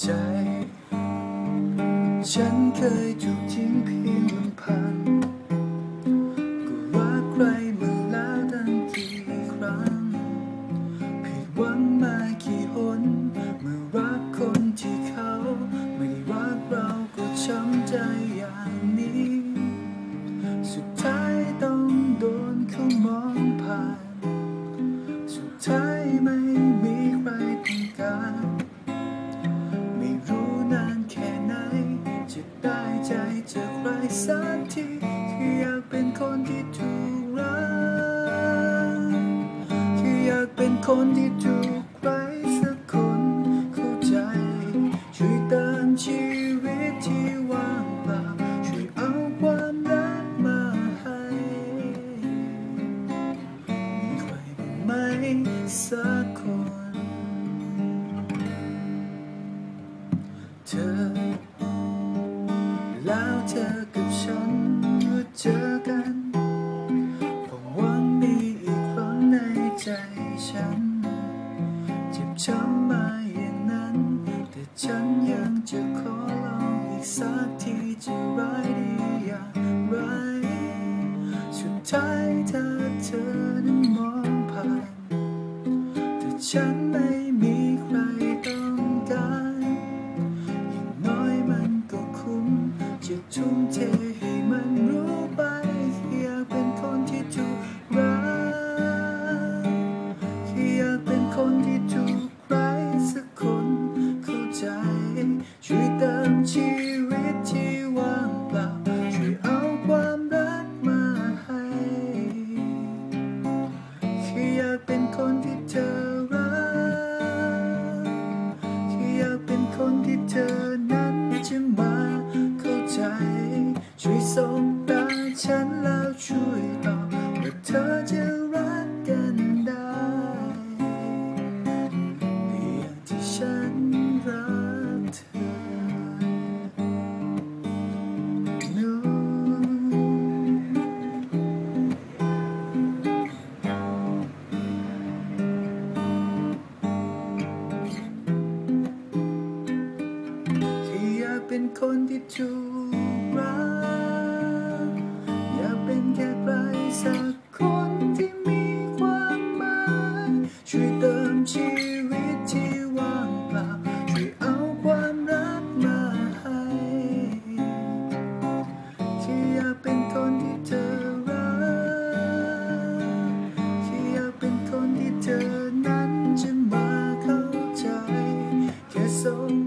ใจ ฉันเคยถูกทิ้งเพียงลำพัง ถูกรักแค่อยากเป็นคนที่ถูกใครสักคนเข้าใจ ช่วยเติมชีวิตที่ว่างเปล่าช่วยเอาความรักมาให้มีใครบ้างไหมสักคน เธอ แล้วเธอกับฉัน ฉันยังจะขอลองอีกสักทีจะไรดีอย่างไรสุดท้ายถ้าเธอนั้นมองผ่านแต่ฉันไม่ เธอจะรักกันได้อย่างที่ฉันรักเธอ no ที่อยากเป็นคนที่ถูก so